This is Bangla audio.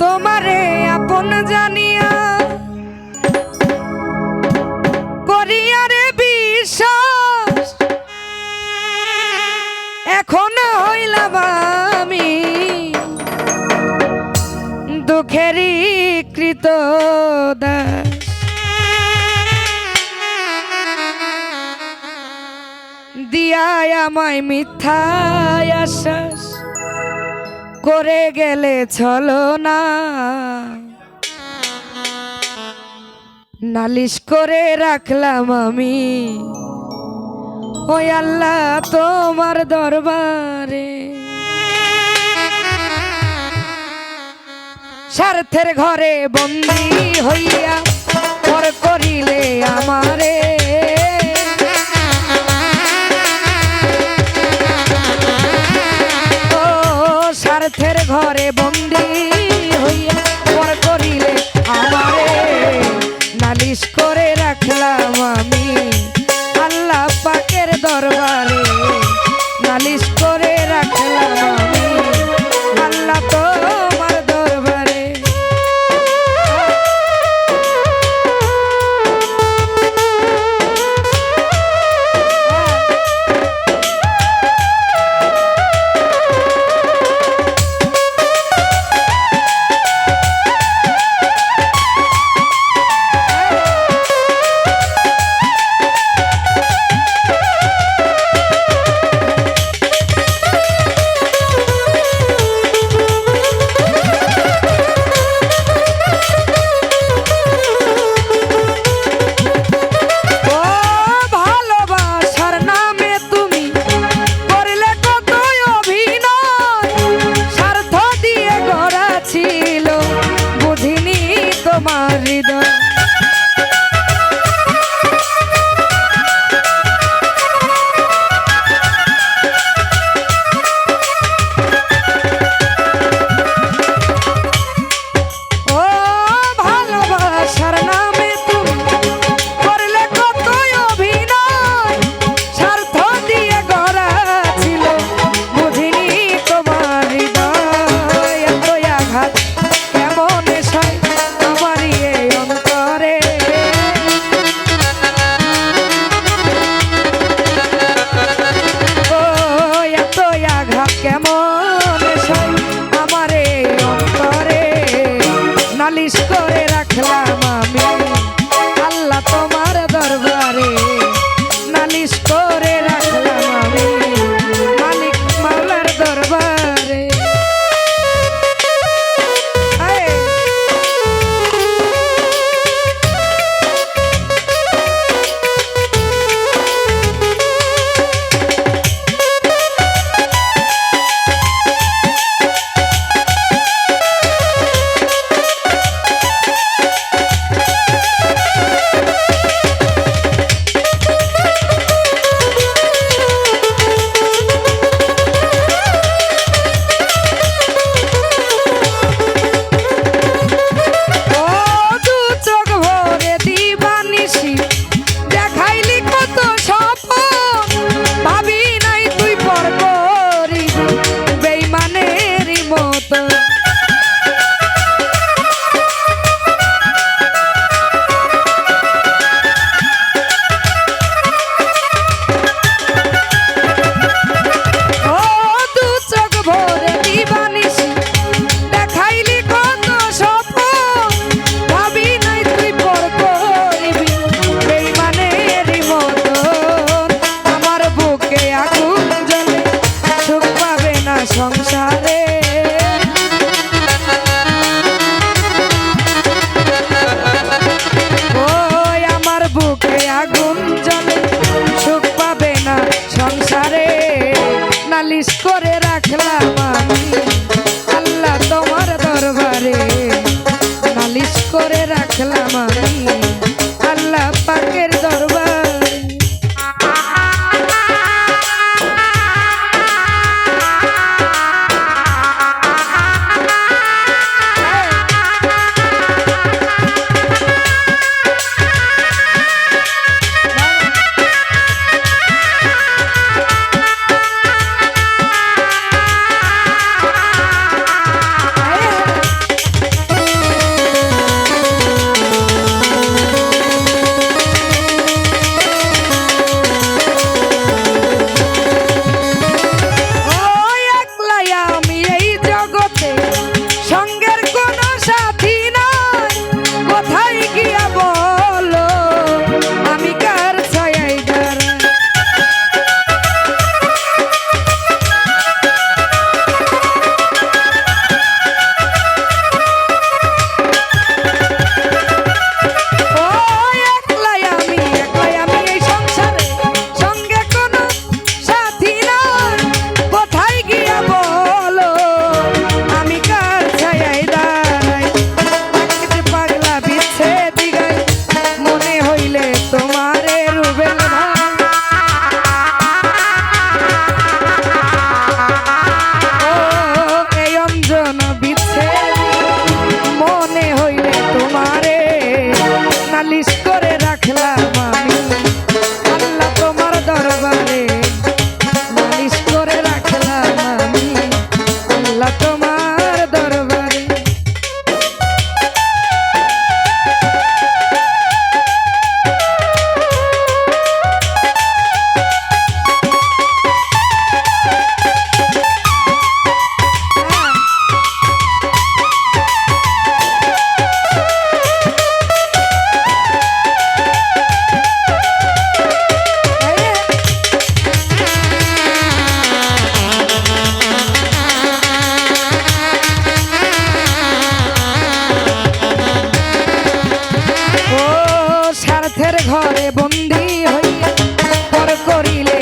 তোমারে আপন জানিয়া করিয়ারে বিশ্বাস। এখন হইলাম আমি দুঃখের কৃত দাস দিয়ায় আমায় মিথ্যা আশ্বাস। করে গেলে চলো না। নালিশ করে রাখলাম আমি। ওই আল্লাহ তোমার দরবারে। স্বার্থের ঘরে বন্দি হইয়া পর করিলে আমারে। দরবার বন্দী হইয়া পর করিলে